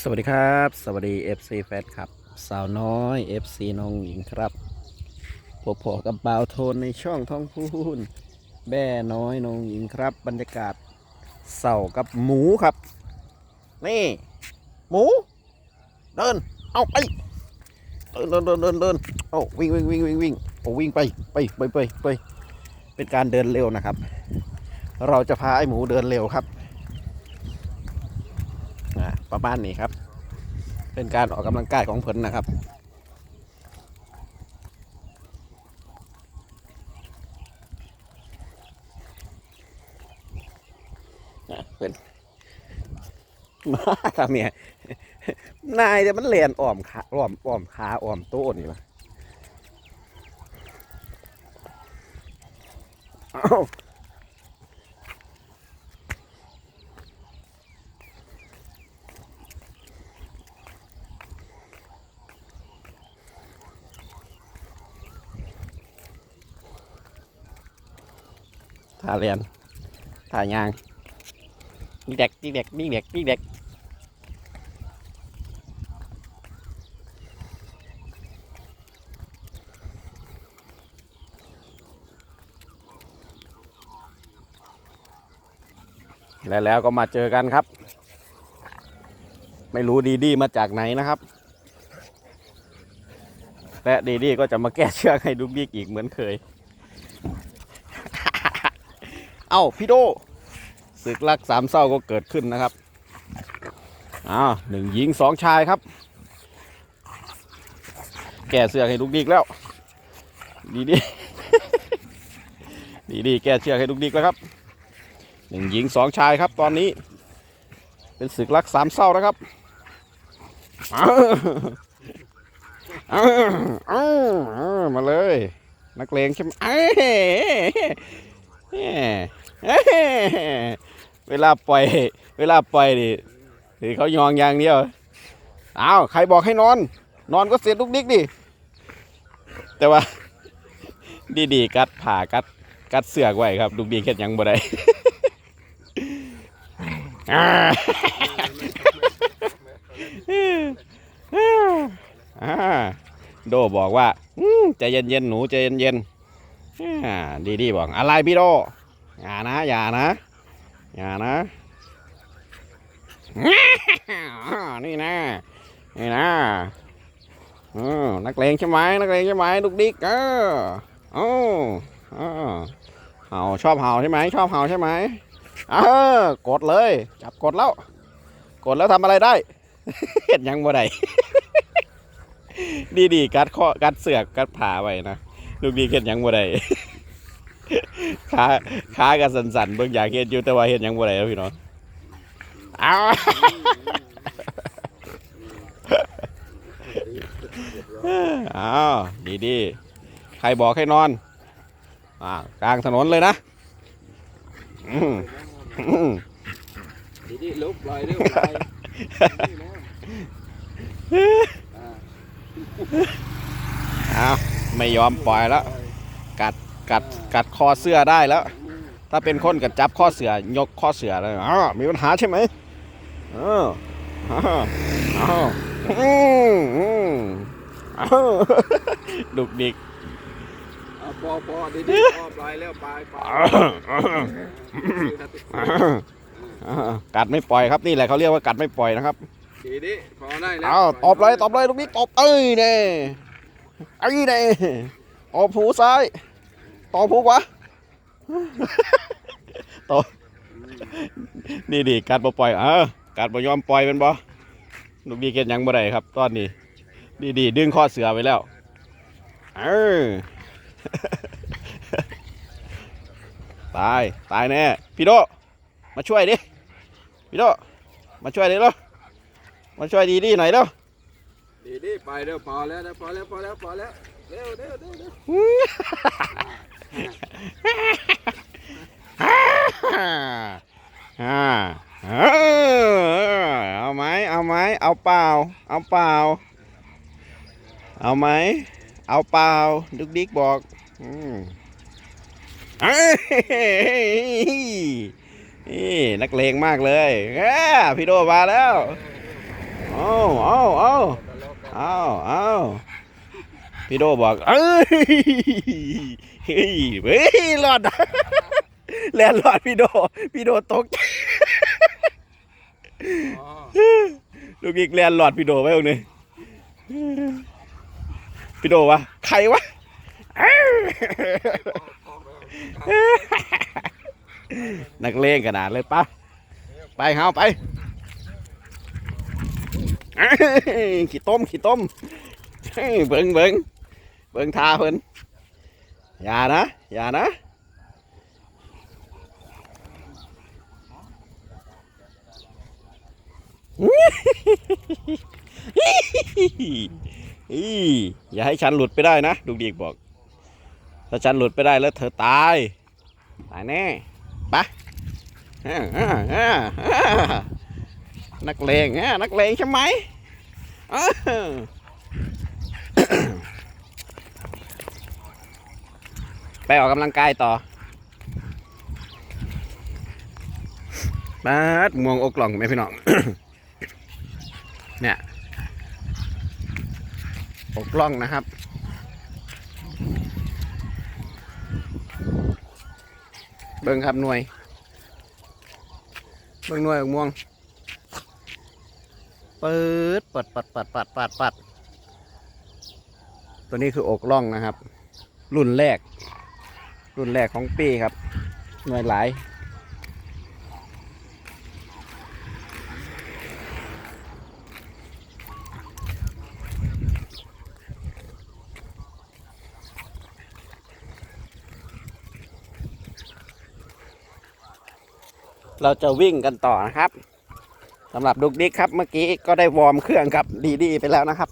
สวัสดีครับ สวัสดี FC แฟนครับ สาวน้อย FC น้องหญิงครับพบพอกับบ่าวโทนในช่องท้องพูนแบ่น้อยน้องหญิงครับ บรรยากาศเสาร์กับหมูครับ นี่ หมู เดิน เอาไป เดินเดินเดินเดินเดินเอาวิ่งวิ่งวิ่งวิ่งวิ่งโอ้วิ่งไปไปไปไปไปเป็นการเดินเร็วนะครับ เราจะพาไอ้หมูเดินเร็วครับ ประมาณนี้ครับ เป็นการออกกำลังกายของเพิ่นนะครับเพิ่นมาครับเนี่ยนายแต่มันเลียนอ้อมขาอ้อมอ้อมขาอ้อมโต้นี่ละ ท่าเรียนท่ายางนี่เด็กนี่เด็กนี่เด็กนี่เด็กและแล้วก็มาเจอกันครับ ไม่รู้ดีดีมาจากไหนนะครับ และดีดีก็จะมาแก้เชือกให้ดุกดิกอีกเหมือนเคย เอ้าพี่โดศึกรักสามเศร้าก็เกิดขึ้นนะครับอ้าวหนึ่งหญิงสองชายครับ แก่เสือกให้ลูกดิกแล้ว ดีดีดีดีแก่เชือกให้ลูกดิกแล้วครับหนึ่งหญิงสองชายครับ ตอนนี้ เป็นศึกรักสามเศร้านะครับมาเลย นักเลงใช่ไหม เวลาปล่อย เวลาปล่อยดิคือเขายองอย่างเดียวอ้าวใครบอกให้นอน นอนก็เสียดุกดิกดิแต่ว่า ดีๆกัดผ่ากัด กัดเสือกไว้ครับดุกดิกเฮ็ดยังบ่ได้โดบอกว่าใจเย็นๆหนูใจเย็นๆ ดีดีบอกอะไรพี่โดอย่านะ อย่านะ อย่านะ นี่นะ นี่นะนักเลงใช่ไหมนักเลงใช่ไหมลูกดิ๊กเออโอ้เออเห่าชอบเห่าใช่ไหมชอบเห่าใช่ไหมเออกดเลย จับกดแล้ว กดแล้วทำอะไรได้เห็นยังบ่ได้ดีดีกัดข้อกัดเสือกกัดผาไว้นะ ลูกดีเห็นหยังบ่ได้ขาขากันสันๆเบิ่งอยากเห็นอยู่แต่ว่าเห็นหยังบ่ได้แล้วพี่น้องอ้าวอ้าวดีดีใครบอกให้นอนอ่ากลางถนนเลยนะอืมอืมดีดีลุกปล่อยเร็วปล่อยนี่นะอ่า อ้าว ไม่ยอมปล่อยแล้ว กัดกัดกัดคอเสื้อได้แล้ว ถ้าเป็นคนกัดจับข้อเสือยกข้อเสือเลยอ๋อมีปัญหาใช่ไหมเอออ้าวอ้าวอืมอืมอ้าวดุกดิกเอาพอพอดีดีพอปล่อยเร็วปล่อยปล่อยอ้วอ้าวอ้าวอ้าวกัดไม่ปล่อยครับนี่แหละเขาเรียกว่ากัดไม่ปล่อยนะครับดีดีพอได้แล้วเอาตอบเลยตอบเลยลูกนี้ตอบเอ้ยเน่ ไอ้เน่ตอบหูซ้ายตอบหูขวาตอบนี่ดิกัดบ่ปล่อยเออกัดบ่ยอมปล่อยเป็นบ่ลูกดีเกตยังบ่ได้ครับ ตอนนี้ดีดีดึงข้อเสือไปแล้วเออตาย ตายแน่ พี่โด มาช่วยดิ พี่โด มาช่วยดิเนาะมาช่วยดีดีหน่อยเนาะ ดีดีไปเร็วพอแล้วนะพอแล้วพอแล้วพอแล้วเร็วเร็วเร็วเร็วอ่าเอาไหมเอาไหมเอาเปล่า เอาเปล่า เอาไหมเอาเปล่าดุกดิกบอกอืมนี่นักเลงมากเลยเอ้ยพี่โดมาแล้วเอาเอาเอาเอาเอาพี่โดบอก เอ้ยเฮ้ยเฮ้ยรอดแลนรอดพี่โด พี่โดตกลูกอีกแลนหลอดพี่โดไว้ตรงนี้พี่โดวะใครวะนักเลงขนาดเลยปะไปเฮาไป ขี้ต้มขี้ต้มเบิ่งเบิ่งเบิ่งทาเพิ่นอย่านะ อย่านะอย่าให้ฉันหลุดไปได้นะลูดีกบอก ถ้าฉันหลุดไปได้แล้วเธอตาย ตายแน่ไปะนักเลงอะนักเลงใช่ไหม ไปออกกำลังกายต่อมาดมวงอกกล่องไหมพี่น้อง เนี่ยอกกล้องนะครับ เบิ่งครับหน่วย เบิ่งหน่วยอกม่วง เปิดปัดปัดปัดปัดปัดปัดตัวนี้คืออกล่องนะครับ รุ่นแรก รุ่นแรกของปีครับหน่วยหลายเราจะวิ่งกันต่อนะครับ สำหรับดุกดิกครับ เมื่อกี้ก็ได้วอร์มเครื่องกับดีดีไปแล้วนะครับ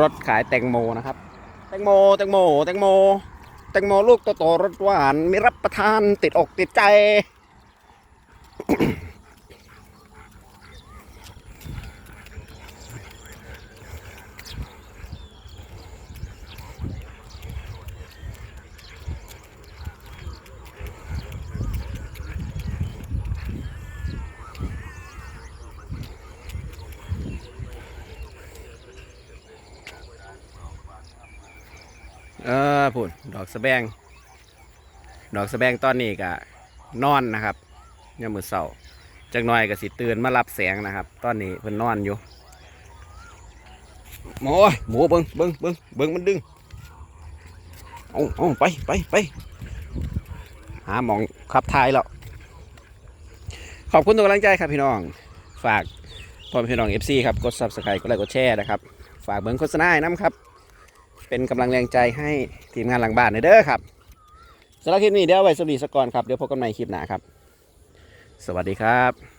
รถขายแตงโมนะครับ ตงโมแตงโมแตงโมแตงโมลูกโตๆรสหวาน มีรับประทานติดอกติดใจ เออพูดดอกสะแบง ดอกสะแบงตอนนี้ก็นอนนะครับยามมือเสาจักหน่อยก็สิตื่นมารับแสงนะครับ ตอนนี้เพิ่นนอนอยู่หมูหมูเบิ้งเบิ้งเบิ้งเบิ้งมันดึงเอาเอาไปไปไปหาหมองขับทายแล้วขอบคุณทุกกำลังใจครับพี่น้อง ฝากพ่อมพี่น้อง FC ครับ กด Subscribe กดไลค์กดแชร์นะครับ ฝากเบิ้งโฆษณาให้น้ำครับ เป็นกำลังแรงใจให้ทีมงานหลังบ้านหน่อยเด้อครับสำหรับคลิปนี้เดี๋ยวไว้สวัสดีสกก่อนครับ เดี๋ยวพบกันใหม่คลิปหน้าครับ สวัสดีครับ